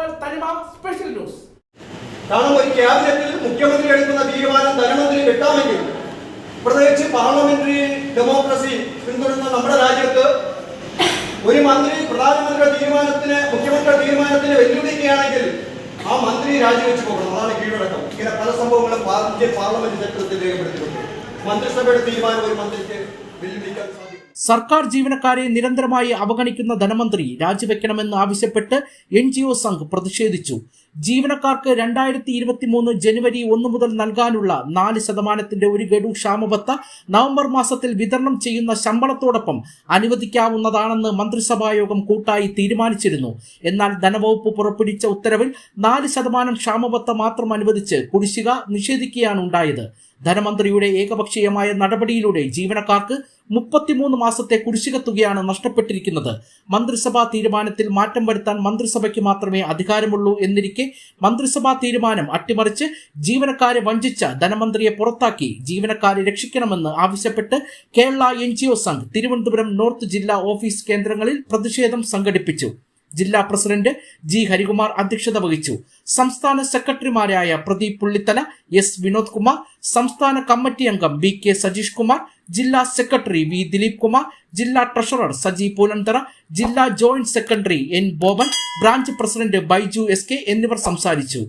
മലയാള special news കാരണം ഒരു ക്യാബിനറ്റിൽ മുഖ്യമന്ത്രി എടുക്കുന്ന തീരുമാനം ധനമന്ത്രി കിട്ടാമെങ്കിൽ പ്രത്യേകിച്ച് പാർലമെന്ററി ഡെമോക്രസി പിന്തുടരുന്ന നമ്മുടെ രാജ്യത്ത് ഒരു മന്ത്രി പ്രധാനമന്ത്രിയുടെ തീരുമാനത്തിന് മുഖ്യമന്ത്രിയുടെ തീരുമാനത്തിന് വെല്ലുവിളിക്കുകയാണെങ്കിൽ ആ മന്ത്രി രാജിവെച്ച് പോകണം. അതാണ് കീഴടക്കം. ഇങ്ങനെ പല സംഭവങ്ങളും പാർലമെന്റ് ചരിത്രത്തിൽ രേഖപ്പെടുത്തിയിട്ടുണ്ട്. മന്ത്രിസഭയുടെ തീരുമാനം ഒരു മന്ത്രിക്ക് വെല്ലുവിളിക്കാൻ സർക്കാർ ജീവനക്കാരെ നിരന്തരമായി അവഗണിക്കുന്ന ധനമന്ത്രി രാജിവെക്കണമെന്ന് ആവശ്യപ്പെട്ട് എൻ ജി ഒ സംഘ് പ്രതിഷേധിച്ചു. ജീവനക്കാർക്ക് രണ്ടായിരത്തി ഇരുപത്തി മൂന്ന് ജനുവരി ഒന്ന് മുതൽ നൽകാനുള്ള നാല് ശതമാനത്തിന്റെ ഒരു ഗഡു ക്ഷാമബത്ത നവംബർ മാസത്തിൽ വിതരണം ചെയ്യുന്ന ശമ്പളത്തോടൊപ്പം അനുവദിക്കാവുന്നതാണെന്ന് മന്ത്രിസഭായോഗം കൂട്ടായി തീരുമാനിച്ചിരുന്നു. എന്നാൽ ധനവകുപ്പ് പുറപ്പെടുവിച്ച ഉത്തരവിൽ നാല് ശതമാനം ക്ഷാമബത്ത മാത്രം അനുവദിച്ച് കുടിശ്ശിക നിഷേധിക്കുകയാണ് ഉണ്ടായത്. ധനമന്ത്രിയുടെ ഏകപക്ഷീയമായ നടപടിയിലൂടെ ജീവനക്കാർക്ക് മുപ്പത്തിമൂന്ന് മാസത്തെ കുടിശ്ശിക തുകയാണ് നഷ്ടപ്പെട്ടിരിക്കുന്നത്. മന്ത്രിസഭാ തീരുമാനത്തിൽ മാറ്റം വരുത്താൻ മന്ത്രിസഭയ്ക്ക് മാത്രമേ അധികാരമുള്ളൂ എന്നിരിക്കെ മന്ത്രിസഭാ തീരുമാനം അട്ടിമറിച്ച് ജീവനക്കാരെ വഞ്ചിച്ച ധനമന്ത്രിയെ പുറത്താക്കി ജീവനക്കാരെ രക്ഷിക്കണമെന്ന് ആവശ്യപ്പെട്ട് കേരള എൻ സംഘ് തിരുവനന്തപുരം നോർത്ത് ജില്ലാ ഓഫീസ് കേന്ദ്രങ്ങളിൽ പ്രതിഷേധം സംഘടിപ്പിച്ചു ജില്ലാ പ്രസിഡന്റ് ജി ഹരികുമാർ അധ്യക്ഷത വഹിച്ചു. സംസ്ഥാന സെക്രട്ടറിമാരായ പ്രദീപ് പുള്ളിത്തല എസ് വിനോദ് കുമാർ സംസ്ഥാന കമ്മിറ്റി അംഗം ബി കെ സജീഷ് കുമാർ ജില്ലാ സെക്രട്ടറി വി ദിലീപ് കുമാർ ജില്ലാ ട്രഷറർ സജി പൂലന്തറ ജില്ലാ joint secretary N Boban branch president Baiju S K എന്നിവർ സംസാരിച്ചു.